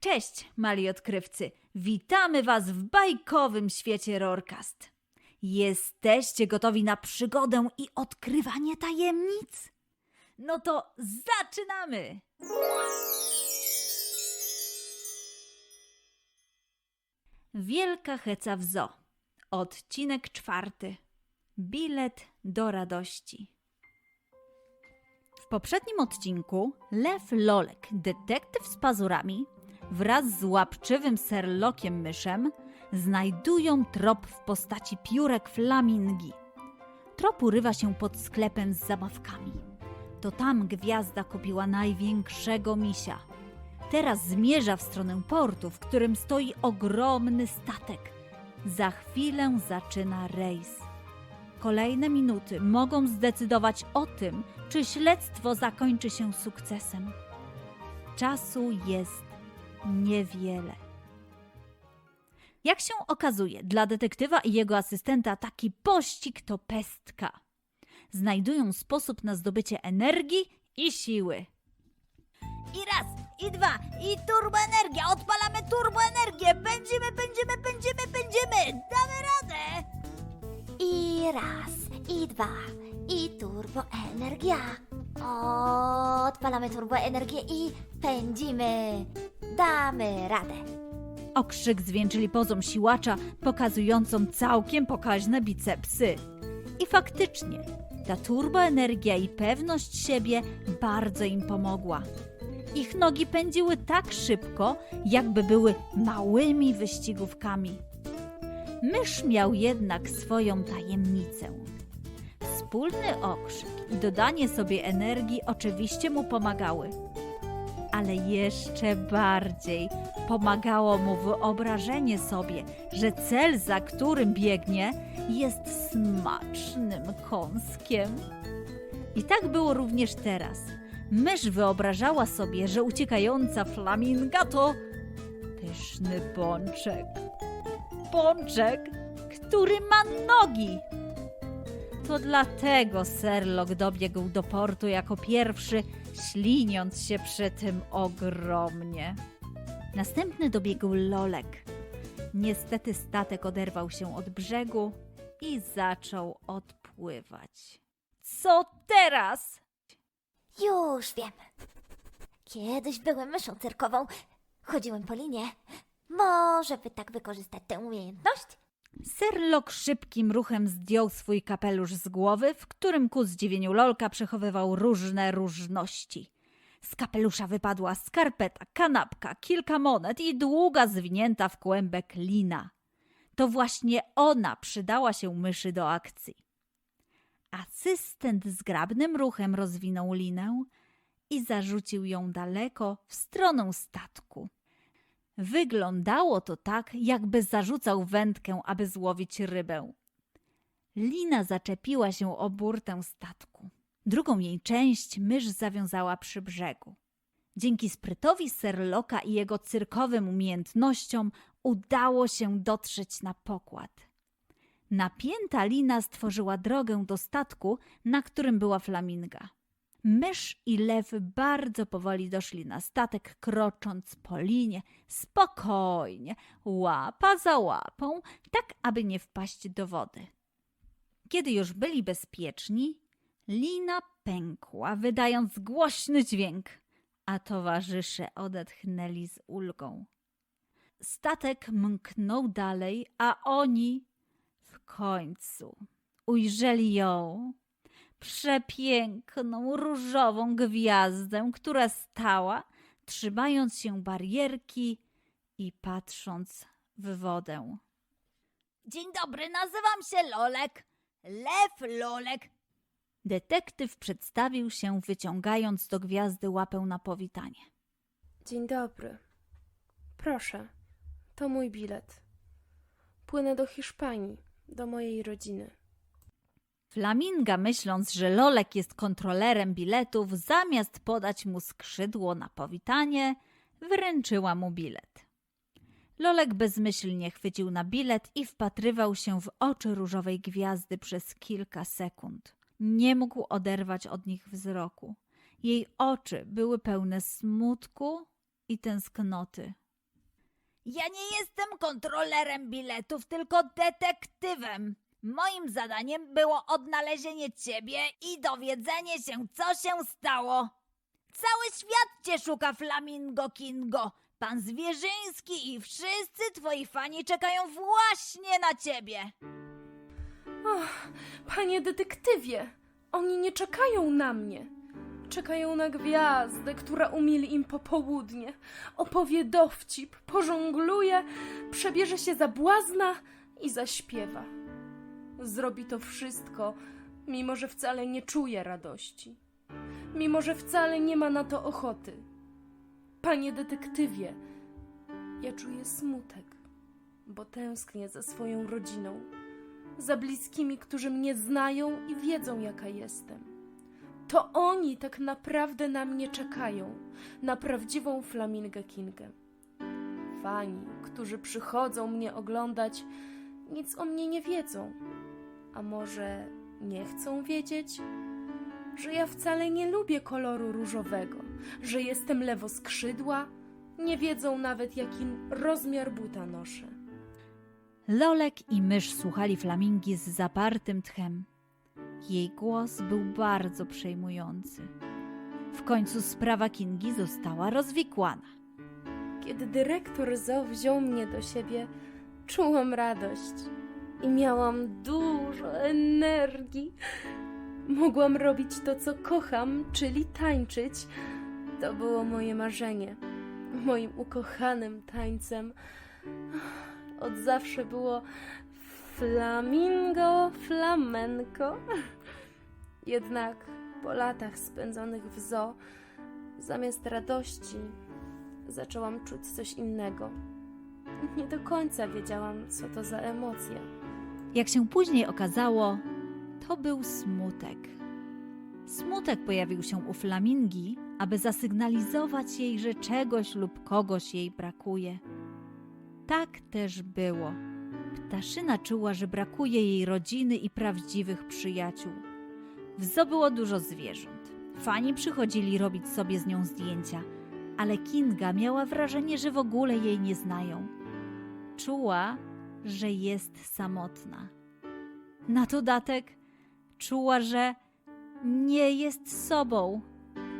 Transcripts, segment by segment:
Cześć, mali odkrywcy! Witamy Was w bajkowym świecie Rorcast. Jesteście gotowi na przygodę i odkrywanie tajemnic? No to zaczynamy! Wielka heca w zoo. Odcinek czwarty. Bilet do radości. W poprzednim odcinku Lew Lolek, detektyw z pazurami, wraz z łapczywym serlokiem myszem znajdują trop w postaci piórek flamingi. Trop urywa się pod sklepem z zabawkami. To tam gwiazda kupiła największego misia. Teraz zmierza w stronę portu, w którym stoi ogromny statek. Za chwilę zaczyna rejs. Kolejne minuty mogą zdecydować o tym, czy śledztwo zakończy się sukcesem. Czasu jest niewiele. Jak się okazuje, dla detektywa i jego asystenta taki pościg to pestka. Znajdują sposób na zdobycie energii i siły. I raz, i dwa, i turboenergia! Odpalamy turboenergię! Pędzimy, pędzimy, pędzimy, pędzimy! Damy radę! I raz, i dwa, i turboenergia. Odpalamy turboenergię i pędzimy. Damy radę. Okrzyk zwieńczyli pozą siłacza, pokazującą całkiem pokaźne bicepsy. I faktycznie, ta turboenergia i pewność siebie bardzo im pomogła. Ich nogi pędziły tak szybko, jakby były małymi wyścigówkami. Mysz miał jednak swoją tajemnicę. Wspólny okrzyk i dodanie sobie energii oczywiście mu pomagały. Ale jeszcze bardziej pomagało mu wyobrażenie sobie, że cel, za którym biegnie, jest smacznym kąskiem. I tak było również teraz. Mysz wyobrażała sobie, że uciekająca flaminga to pyszny pączek. Pączek, który ma nogi. To dlatego Serlok dobiegł do portu jako pierwszy, śliniąc się przy tym ogromnie. Następny dobiegł Lolek. Niestety statek oderwał się od brzegu i zaczął odpływać. Co teraz? Już wiem. Kiedyś byłem myszą cyrkową. Chodziłem po linie. Może by tak wykorzystać tę umiejętność? Serlok szybkim ruchem zdjął swój kapelusz z głowy, w którym ku zdziwieniu Lolka przechowywał różne różności. Z kapelusza wypadła skarpeta, kanapka, kilka monet i długa zwinięta w kłębek lina. To właśnie ona przydała się myszy do akcji. Asystent zgrabnym ruchem rozwinął linę i zarzucił ją daleko w stronę statku. Wyglądało to tak, jakby zarzucał wędkę, aby złowić rybę. Lina zaczepiła się o burtę statku. Drugą jej część mysz zawiązała przy brzegu. Dzięki sprytowi Serloka i jego cyrkowym umiejętnościom udało się dotrzeć na pokład. Napięta lina stworzyła drogę do statku, na którym była flaminga. Mysz i lew bardzo powoli doszli na statek, krocząc po linie, spokojnie, łapa za łapą, tak aby nie wpaść do wody. Kiedy już byli bezpieczni, lina pękła, wydając głośny dźwięk, a towarzysze odetchnęli z ulgą. Statek mknął dalej, a oni w końcu ujrzeli ją, przepiękną różową gwiazdę, która stała, trzymając się barierki i patrząc w wodę. Dzień dobry, nazywam się Lolek. Lew Lolek. Detektyw przedstawił się, wyciągając do gwiazdy łapę na powitanie. Dzień dobry. Proszę, to mój bilet. Płynę do Hiszpanii, do mojej rodziny. Flaminga, myśląc, że Lolek jest kontrolerem biletów, zamiast podać mu skrzydło na powitanie, wręczyła mu bilet. Lolek bezmyślnie chwycił na bilet i wpatrywał się w oczy różowej gwiazdy przez kilka sekund. Nie mógł oderwać od nich wzroku. Jej oczy były pełne smutku i tęsknoty. Ja nie jestem kontrolerem biletów, tylko detektywem. Moim zadaniem było odnalezienie ciebie i dowiedzenie się, co się stało. Cały świat cię szuka, Flamingo Kingo. Pan Zwierzyński i wszyscy twoi fani czekają właśnie na ciebie. Panie detektywie, oni nie czekają na mnie. Czekają na gwiazdę, która umili im popołudnie, opowie dowcip, pożongluje, przebierze się za błazna i zaśpiewa. Zrobi to wszystko, mimo że wcale nie czuje radości, mimo że wcale nie ma na to ochoty. Panie detektywie, ja czuję smutek, bo tęsknię za swoją rodziną za bliskimi, którzy mnie znają i wiedzą, jaka jestem. To oni tak naprawdę na mnie czekają, na prawdziwą Flamingę Kingę. Fani, którzy przychodzą mnie oglądać, nic o mnie nie wiedzą. A może nie chcą wiedzieć? Że ja wcale nie lubię koloru różowego, że jestem lewoskrzydła, nie wiedzą nawet, jaki rozmiar buta noszę. Lolek i mysz słuchali flamingi z zapartym tchem. Jej głos był bardzo przejmujący. W końcu sprawa Kingi została rozwikłana. Kiedy dyrektor Zo wziął mnie do siebie, czułam radość i miałam dużo energii. Mogłam robić to, co kocham, czyli tańczyć. To było moje marzenie. Moim ukochanym tańcem od zawsze było flamingo, flamenco. Jednak po latach spędzonych w zoo, zamiast radości, zaczęłam czuć coś innego. Nie do końca wiedziałam, co to za emocje. Jak się później okazało, to był smutek. Smutek pojawił się u flamingi, aby zasygnalizować jej, że czegoś lub kogoś jej brakuje. Tak też było. Ptaszyna czuła, że brakuje jej rodziny i prawdziwych przyjaciół. W zoo było dużo zwierząt. Fani przychodzili robić sobie z nią zdjęcia, ale Kinga miała wrażenie, że w ogóle jej nie znają. Czuła, że jest samotna. Na dodatek czuła, że nie jest sobą.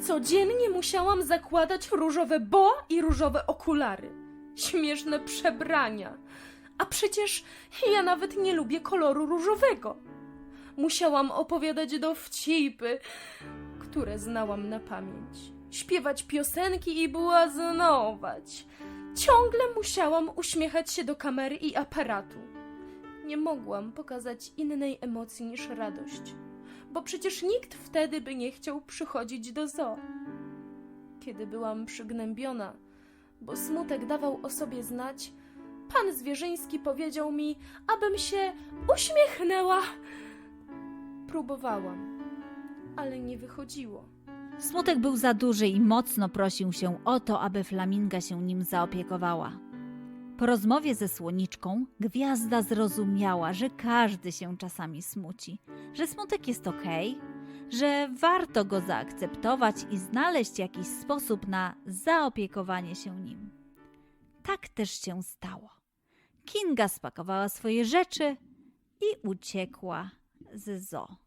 Codziennie musiałam zakładać różowe boa i różowe okulary. Śmieszne przebrania. A przecież ja nawet nie lubię koloru różowego. Musiałam opowiadać dowcipy, które znałam na pamięć. Śpiewać piosenki i błaznować. Ciągle musiałam uśmiechać się do kamery i aparatu. Nie mogłam pokazać innej emocji niż radość, bo przecież nikt wtedy by nie chciał przychodzić do zoo. Kiedy byłam przygnębiona, bo smutek dawał o sobie znać, pan Zwierzyński powiedział mi, abym się uśmiechnęła. Próbowałam, ale nie wychodziło. Smutek był za duży i mocno prosił się o to, aby flaminga się nim zaopiekowała. Po rozmowie ze słoniczką, gwiazda zrozumiała, że każdy się czasami smuci, że smutek jest okej, że warto go zaakceptować i znaleźć jakiś sposób na zaopiekowanie się nim. Tak też się stało. Kinga spakowała swoje rzeczy i uciekła z zoo.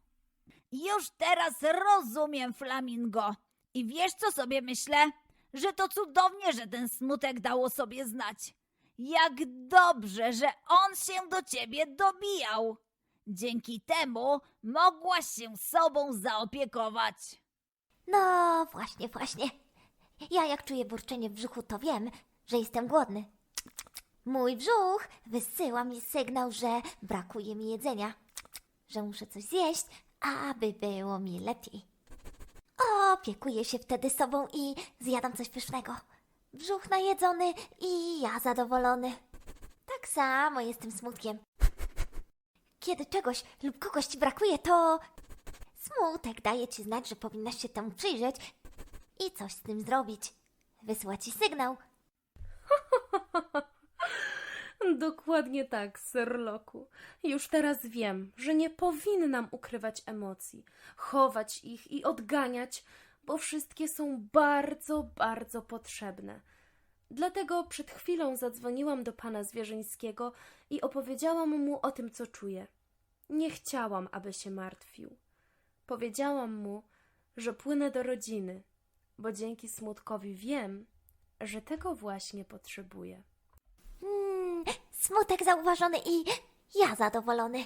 Już teraz rozumiem, Flamingo. I wiesz, co sobie myślę? Że to cudownie, że ten smutek dało sobie znać. Jak dobrze, że on się do ciebie dobijał. Dzięki temu mogłaś się sobą zaopiekować. No, właśnie, właśnie. Ja jak czuję burczenie w brzuchu, to wiem, że jestem głodny. Mój brzuch wysyła mi sygnał, że brakuje mi jedzenia, że muszę coś zjeść, aby było mi lepiej. Opiekuję się wtedy sobą i zjadam coś pysznego. Brzuch najedzony i ja zadowolony. Tak samo jestem smutkiem. Kiedy czegoś lub kogoś ci brakuje, to smutek daje ci znać, że powinnaś się temu przyjrzeć i coś z tym zrobić. Wysłać ci sygnał. Dokładnie tak, Sherlocku. Już teraz wiem, że nie powinnam ukrywać emocji, chować ich i odganiać, bo wszystkie są bardzo, bardzo potrzebne. Dlatego przed chwilą zadzwoniłam do pana Zwierzyńskiego i opowiedziałam mu o tym, co czuję. Nie chciałam, aby się martwił. Powiedziałam mu, że płynę do rodziny, bo dzięki smutkowi wiem, że tego właśnie potrzebuję. Smutek zauważony i ja zadowolony.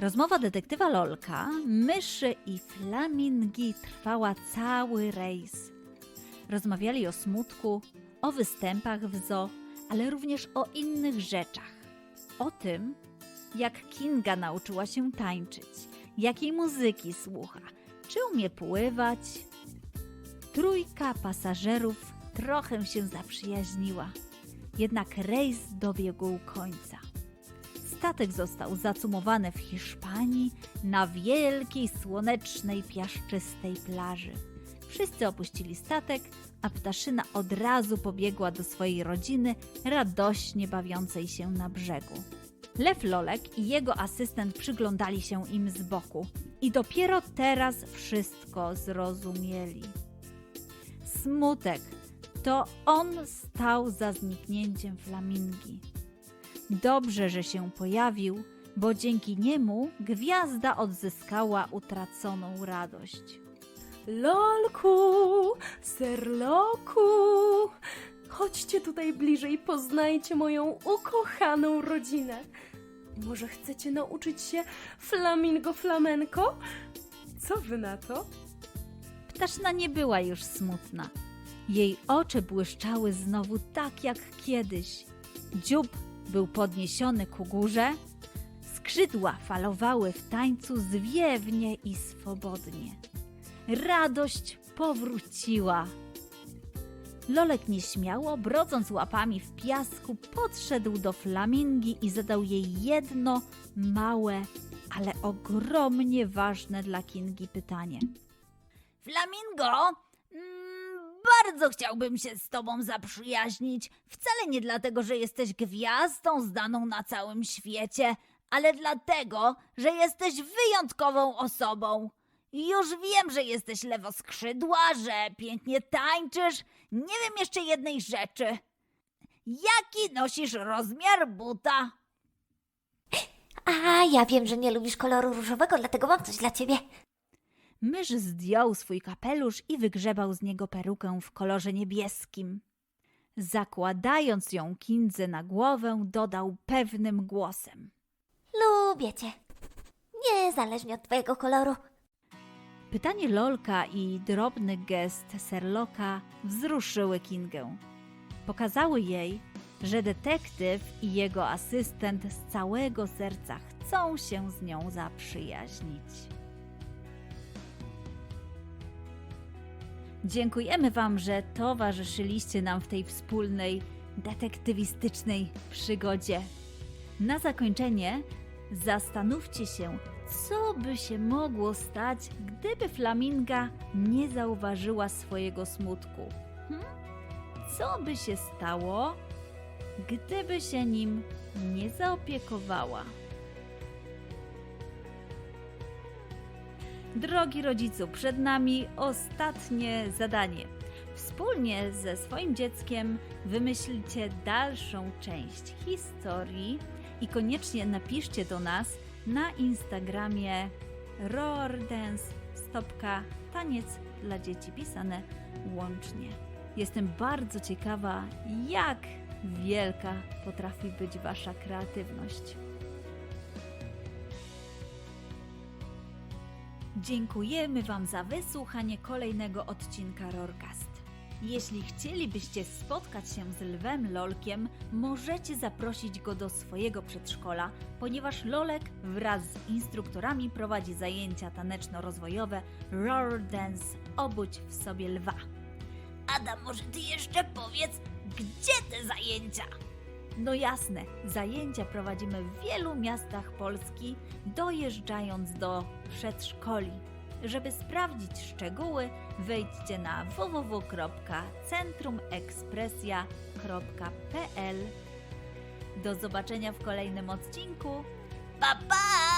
Rozmowa detektywa Lolka, myszy i flamingi trwała cały rejs. Rozmawiali o smutku, o występach w zoo, ale również o innych rzeczach. O tym, jak Kinga nauczyła się tańczyć, jakiej muzyki słucha, czy umie pływać. Trójka pasażerów trochę się zaprzyjaźniła, jednak rejs dobiegł końca. Statek został zacumowany w Hiszpanii na wielkiej, słonecznej, piaszczystej plaży. Wszyscy opuścili statek, a ptaszyna od razu pobiegła do swojej rodziny, radośnie bawiącej się na brzegu. Lew Lolek i jego asystent przyglądali się im z boku i dopiero teraz wszystko zrozumieli. Smutek to on stał za zniknięciem flamingi. Dobrze, że się pojawił, bo dzięki niemu gwiazda odzyskała utraconą radość. Lolku, serloku, chodźcie tutaj bliżej, poznajcie moją ukochaną rodzinę. Może chcecie nauczyć się flamingo flamenko? Co wy na to? Ptaszyna nie była już smutna. Jej oczy błyszczały znowu tak jak kiedyś. Dziób był podniesiony ku górze, skrzydła falowały w tańcu zwiewnie i swobodnie. Radość powróciła. Lolek nieśmiało, brodząc łapami w piasku, podszedł do flamingi i zadał jej jedno małe, ale ogromnie ważne dla Kingi pytanie. Flamingo, bardzo chciałbym się z tobą zaprzyjaźnić. Wcale nie dlatego, że jesteś gwiazdą znaną na całym świecie, ale dlatego, że jesteś wyjątkową osobą. Już wiem, że jesteś lewoskrzydła, że pięknie tańczysz. Nie wiem jeszcze jednej rzeczy. Jaki nosisz rozmiar buta? A ja wiem, że nie lubisz koloru różowego, dlatego mam coś dla ciebie. Mysz zdjął swój kapelusz i wygrzebał z niego perukę w kolorze niebieskim. Zakładając ją Kindze na głowę, dodał pewnym głosem. Lubię cię. Niezależnie od twojego koloru. Pytanie Lolka i drobny gest Serloka wzruszyły Kingę. Pokazały jej, że detektyw i jego asystent z całego serca chcą się z nią zaprzyjaźnić. Dziękujemy Wam, że towarzyszyliście nam w tej wspólnej detektywistycznej przygodzie. Na zakończenie zastanówcie się, co by się mogło stać, gdyby flaminga nie zauważyła swojego smutku. Hm? Co by się stało, gdyby się nim nie zaopiekowała? Drogi rodzicu, przed nami ostatnie zadanie. Wspólnie ze swoim dzieckiem wymyślcie dalszą część historii i koniecznie napiszcie do nas na Instagramie roardance stopka taniec dla dzieci pisane łącznie. Jestem bardzo ciekawa, jak wielka potrafi być Wasza kreatywność. Dziękujemy Wam za wysłuchanie kolejnego odcinka Rorcast. Jeśli chcielibyście spotkać się z lwem Lolkiem, możecie zaprosić go do swojego przedszkola, ponieważ Lolek wraz z instruktorami prowadzi zajęcia taneczno-rozwojowe Roar Dance Obudź w sobie lwa. Adam, może ty jeszcze powiedz, gdzie te zajęcia? No jasne, zajęcia prowadzimy w wielu miastach Polski, dojeżdżając do przedszkoli. Żeby sprawdzić szczegóły, wejdźcie na www.centrumekspresja.pl. Do zobaczenia w kolejnym odcinku. Pa pa!